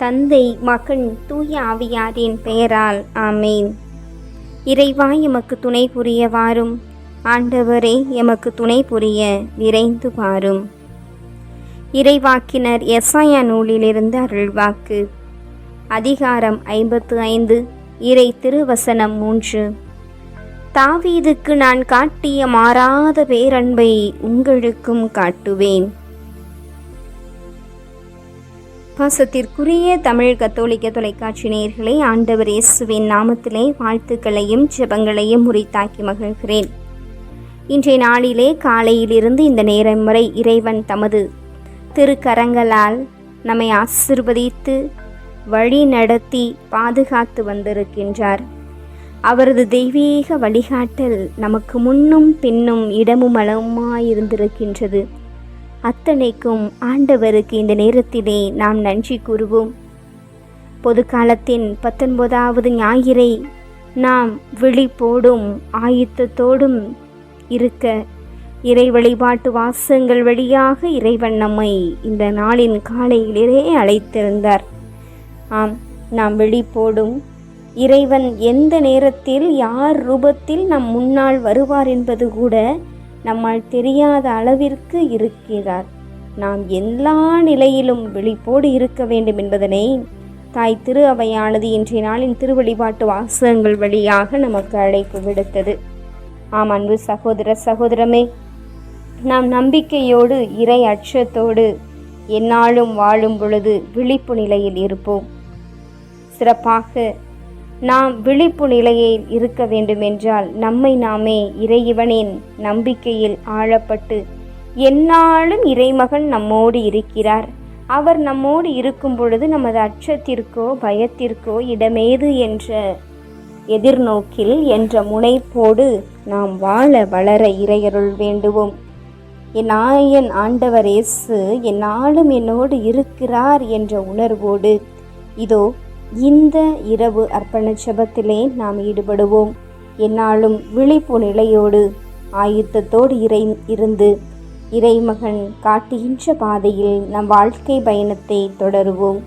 தந்தை மகன் தூய ஆவியாரின் பெயரால் ஆமேன். இறைவா எமக்கு துணை புரிய வாரும். ஆண்டவரே எமக்கு துணை புரிய விரைந்து வாரும். இறைவாக்கினர் எஸ்ஐயா நூலிலிருந்து அருள்வாக்கு. அதிகாரம் ஐம்பத்து ஐந்து இறை திருவசனம் மூன்று. தாவீதுக்கு நான் காட்டிய மாறாத பேரன்பை உங்களுக்கும் காட்டுவேன். பாசத்திற்குரிய தமிழ் கத்தோலிக்க தொலைக்காட்சி நேயர்களே ஆண்டவர் இயேசுவின் நாமத்திலே வாழ்த்துக்களையும் ஜெபங்களையும் உரித்தாக்கி மகிழ்கிறேன். இன்றைய நாளிலே காலையிலிருந்து இந்த நேரம் வரை இறைவன் தமது திருக்கரங்களால் நம்மை ஆசிர்வதித்து வழி நடத்தி பாதுகாத்து வந்திருக்கின்றார். அவரது தெய்வீக வழிகாட்டல் நமக்கு முன்னும் பின்னும் இடமும் அளவுமாயிருந்திருக்கின்றது. அத்தனைக்கும் ஆண்டவருக்கு இந்த நேரத்திலே நாம் நன்றி கூறுவோம். பொது காலத்தின் பத்தொன்பதாவது ஞாயிறை நாம் விழிப்போடும் ஆயுத்தத்தோடும் இருக்க இறை வழிபாட்டு வாசங்கள் வழியாக இறைவன் நம்மை இந்த நாளின் காலையிலே அழைத்திருந்தார். ஆம் நாம் விழிப்போடும். இறைவன் எந்த நேரத்தில் யார் ரூபத்தில் நம் முன்னால் வருவார் என்பது கூட நம்மால் தெரியாத அளவிற்கு இருக்கிறார். நாம் எல்லா நிலையிலும் விழிப்போடு இருக்க வேண்டும் என்பதனை தாய் திரு அவையானது இன்றைய நாளின் திருவழிபாட்டு வாசகங்கள் வழியாக நமக்கு அழைப்பு விடுத்தது. ஆம் அன்பு சகோதர சகோதரமே நாம் நம்பிக்கையோடு இறை அச்சத்தோடு எந்நாளும் வாழும் பொழுது விழிப்பு நிலையில் இருப்போம். சிறப்பாக நாம் விழிப்பு நிலையில் இருக்க வேண்டுமென்றால் நம்மை நாமே இறைவனின் நம்பிக்கையில் ஆழப்பட்டு எந்நாளும் இறைமகன் நம்மோடு இருக்கிறார். அவர் நம்மோடு இருக்கும் பொழுது நமது அச்சத்திற்கோ பயத்திற்கோ இடமேது என்ற எதிர்நோக்கில் என்ற முனைப்போடு நாம் வாழ வளர இறையருள் வேண்டுவோம். என் ஆயன் ஆண்டவர் இயேசு என்னாலும் என்னோடு இருக்கிறார் என்ற உணர்வோடு இதோ இந்த இரவு அர்ப்பண ஜெபத்திலே நாம் ஈடுபடுவோம். என்னாலும் விழிப்பு நிலையோடு ஆயுத்தத்தோடு இறை இருந்து இறைமகன் காட்டுகின்ற பாதையில் நம் வாழ்க்கை பயணத்தை தொடருவோம்.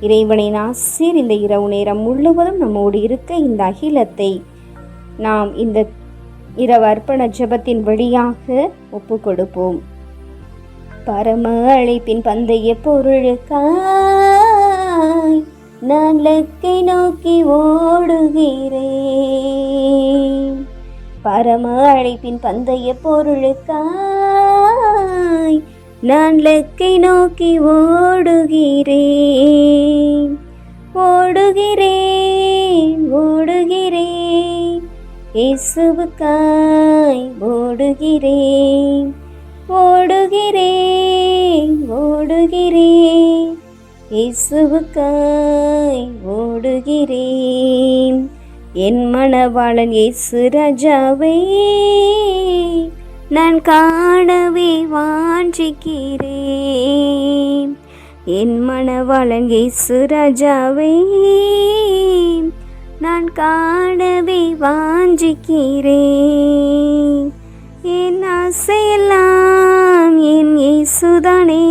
இறைவனின் ஆசிர் இந்த இரவு நேரம் முழுவதும் நம்மோடு இருக்க இந்த அகிலத்தை நாம் இந்த இரவு அர்ப்பண ஜபத்தின் வழியாக ஒப்பு கொடுப்போம் பரம அழைப்பின் பந்தய பொருளுக்கா நான் லக்கை நோக்கி ஓடுகிறேன். பரம அழைப்பின் பந்தய பொருளுக்காய் நான் லக்கை நோக்கி ஓடுகிறேன். ஓடுகிறேன் ஓடுகிறேன். இயேசுவுக்காய் ஓடுகிறேன். ஓடுகிறேன் ஓடுகிறேன். இயேசுவுக்காய் ஓடுகிறேன். என் மணவாளன் இயேசு ராஜாவை நான் காணவே வாஞ்சிக்கிறேன். என் மணவாளன் இயேசு ராஜாவை நான் காணவே வாஞ்சிக்கிறேன். என் ஆசையெல்லாம் என் இயேசுதானே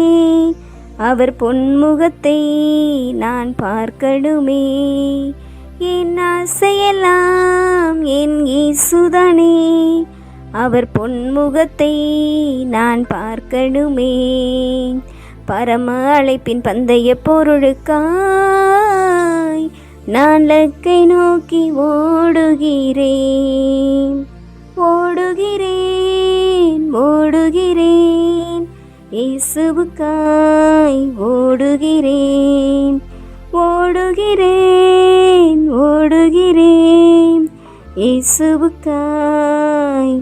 அவர் பொன்முகத்தை நான் பார்க்கணுமே. என் ஆசையெல்லாம் என் இயேசுதானே. அவர் பொன்முகத்தை நான் பார்க்கணுமே. பரம அழைப்பின் பந்தய பொருளுக்காய் நான் லக்கை நோக்கி ஓடுகிறேன். இயேசுவுக்காய் ஓடுகிறேன். ஓடுகிறேன் ஓடுகிறேன். இயேசுவுக்காய்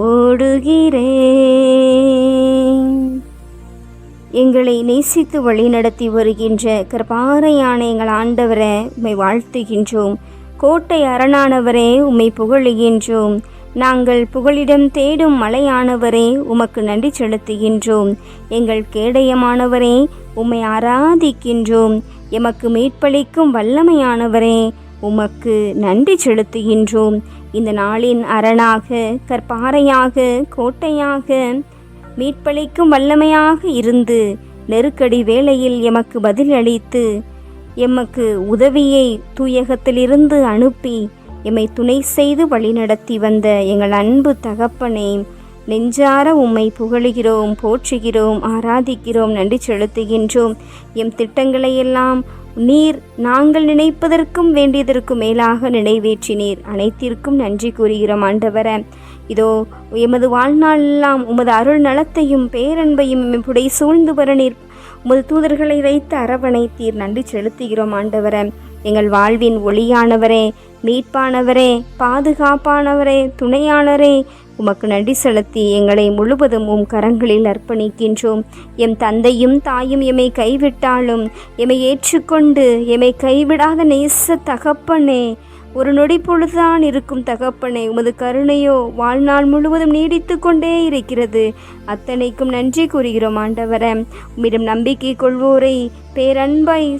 ஓடுகிறேன். எங்களை நேசித்து வழிநடத்தி வருகின்ற கிருபாரையான எங்கள் ஆண்டவரை உம்மை வாழ்த்துகின்றோம். கோட்டை அரணானவரே உம்மை புகழுகின்றோம். நாங்கள் புகழிடம் தேடும் மலையானவரே உமக்கு நன்றி செலுத்துகின்றோம். எங்கள் கேடயமானவரே உம்மை ஆராதிக்கின்றோம். எமக்கு மீட்பளிக்கும் வல்லமையானவரே உமக்கு நன்றி செலுத்துகின்றோம். இந்த நாளின் அரணாக கற்பாறையாக கோட்டையாக மீட்பளிக்கும் வல்லமையாக இருந்து நெருக்கடி வேளையில் எமக்கு பதிலளித்து எமக்கு உதவியை தூயகத்திலிருந்து அனுப்பி எம்மை துணை செய்து வழிநடத்தி வந்த எங்கள் அன்பு தகப்பனே நெஞ்சார உம்மை புகழுகிறோம் போற்றுகிறோம் ஆராதிக்கிறோம் நன்றி செலுத்துகின்றோம். எம் திட்டங்களையெல்லாம் நீர் நாங்கள் நினைப்பதற்கும் வேண்டியதற்கும் மேலாக நிறைவேற்றினீர். அனைத்திற்கும் நன்றி கூறுகிறோம் ஆண்டவர. இதோ எமது வாழ்நாளெல்லாம் உமது அருள் நலத்தையும் பேரன்பையும் புடை சூழ்ந்து வர நீர். உமது தூதர்களை வைத்து அரவணைத்தீர். நன்றி செலுத்துகிறோம் ஆண்டவர. எங்கள் வாழ்வின் ஒளியானவரே மீட்பானவரே பாதுகாப்பானவரே துணையாளரே உமக்கு நன்றி செலுத்தி எங்களை முழுவதும் உம் கரங்களில் அர்ப்பணிக்கின்றோம். எம் தந்தையும் தாயும் எம்மை கைவிட்டாலும் எம்மை ஏற்றுக்கொண்டு எம்மை கைவிடாத நேச தகப்பனே ஒரு நொடி பொழுதுதான் இருக்கும் தகப்பனே உமது கருணையோ வாழ்நாள் முழுவதும் நீடித்து கொண்டே இருக்கிறது. அத்தனைக்கும் நன்றி கூறுகிறோம் ஆண்டவர. உம்மிடம் நம்பிக்கை கொள்வோரை பேரன்பாய்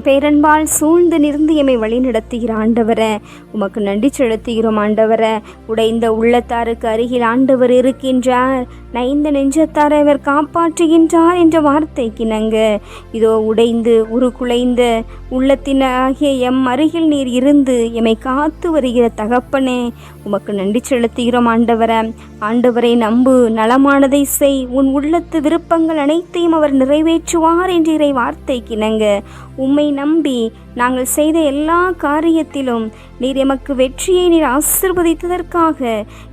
பேரன்பால் சூழ்ந்து நிறுந்து எம்மை வழி நடத்துகிற ஆண்டவர உமக்கு நன்றி செலுத்துகிறோம் ஆண்டவர. உடைந்த உள்ளத்தாருக்கு அருகில் ஆண்டவர் இருக்கின்றார். நைந்த நெஞ்சத்தாரை அவர் காப்பாற்றுகின்றார் என்ற வார்த்தைக்கு நங்க. இதோ உடைந்து உருக்குலைந்த உள்ளத்தினாகிய எம் அருகில் நீர் இருந்து எம்மை காத்து வருகிற தகப்பனே உமக்கு நன்றி செலுத்துகிறோம் ஆண்டவரை. ஆண்டவரை நம்பு நலமானதை செய். உன் உள்ளத்து விருப்பங்கள் அனைத்தையும் அவர் நிறைவேற்றுவார் என்ற இறை வார்த்தைக்கு இணங்க உம்மை நம்பி நாங்கள் செய்த எல்லா காரியத்திலும் நீர் எமக்கு வெற்றியை நீர் ஆசிர்வதித்ததற்காக.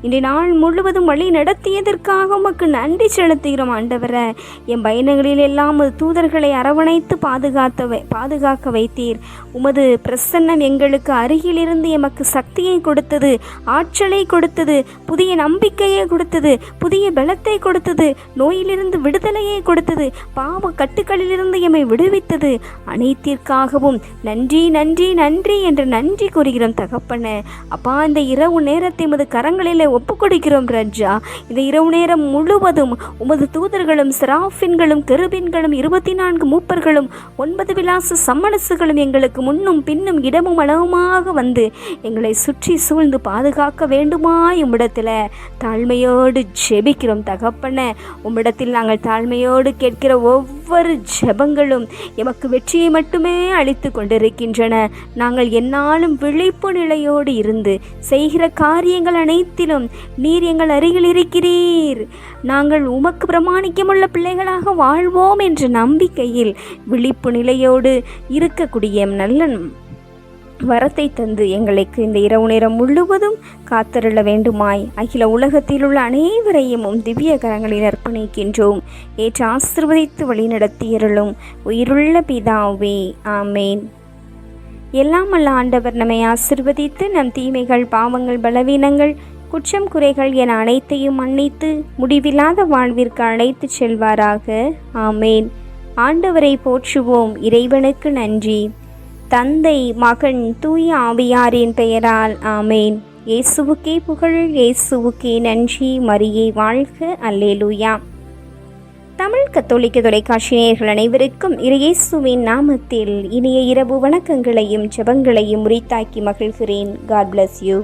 இன்றைய நாள் முழுவதும் வழி நடத்தியதற்காக உமக்கு நன்றி செலுத்துகிறோம் ஆண்டவர. என் பயணங்களில் எல்லாம் தூதர்களை அரவணைத்து பாதுகாத்த பாதுகாக்க வைத்தீர். உமது பிரசன்னம் எங்களுக்கு அருகிலிருந்து எமக்கு சக்தியை கொடுத்தது ஆற்றலை கொடுத்தது புதிய நம்பிக்கையை கொடுத்தது புதிய பலத்தை கொடுத்தது நோயிலிருந்து விடுதலையை கொடுத்தது பாவ கட்டுக்களிலிருந்து எம்மை விடுவித்தது. அனைத்திற்காகவும் நன்றி நன்றி நன்றி என்று நன்றி கூறுகிறோம் தகப்பனே. அப்பா இந்த இரவு நேரத்தை உமது கரங்களிலே ஒப்பு கொடுக்கிறோம் ரஜா இந்த இரவு நேரம் முழுவதும் உமது தூதர்களும் சிராஃபின்களும் கெருபின்களும் இருபத்தி நான்கு மூப்பர்களும் ஒன்பது விலாச சம்மனசுகளும் எங்களுக்கு முன்னும் பின்னும் இடமும் அளவுமாக வந்து எங்களை சுற்றி சூழ்ந்து பாதுகாக்க வேண்டுமா உம்மிடத்தில் தாழ்மையோடு ஜெபிக்கிறோம் தகப்பன. உம்மிடத்தில் நாங்கள் தாழ்மையோடு கேட்கிற ஒவ்வொரு ஒவ்வொரு ஜெபங்களும் எமக்கு வெற்றியை மட்டுமே அளித்து கொண்டிருக்கின்றன. நாங்கள் என்னாலும் விழிப்பு நிலையோடு இருந்து செய்கிற காரியங்கள் அனைத்திலும் நீர் எங்கள் அருகில் இருக்கிறீர். நாங்கள் உமக்கு பிரமாணிக்கமுள்ள பிள்ளைகளாக வாழ்வோம் என்ற நம்பிக்கையில் விழிப்பு நிலையோடு இருக்கக்கூடிய நல்ல வரத்தை தந்து எங்களுக்கு இந்த இரவு நேரம் முழுவதும் காத்தருள வேண்டுமாய். அகில உலகத்தில் உள்ள அனைவரையும் உம் திவ்ய கரங்களில் அர்ப்பணிக்கின்றோம். ஏற்று ஆசிர்வதித்து வழிநடத்தியருளும். உயிருள்ள பிதாவே ஆமேன். எல்லாம் அல்ல ஆண்டவர் நம்மை ஆசிர்வதித்து நம் தீமைகள் பாவங்கள் பலவீனங்கள் குற்றம் குறைகள் என அனைத்தையும் மன்னித்து முடிவில்லாத வாழ்விற்கு அழைத்துச் செல்வாராக. ஆமேன். ஆண்டவரை போற்றுவோம். இறைவனுக்கு நன்றி. தந்தை மகன் தூய ஆவியாரின் பெயரால் ஆமேன். இயேசுவுக்கே புகழ் இயேசுவுக்கே நன்றி மரியை வாழ்க அல்லேலூயா. தமிழ் கத்தோலிக்க தொலைக்காட்சியினர்கள் அனைவருக்கும் இயேசுவின் நாமத்தில் இனிய இரவு வணக்கங்களையும் ஜெபங்களையும் உரித்தாக்கி மகிழ்கிறேன். God bless you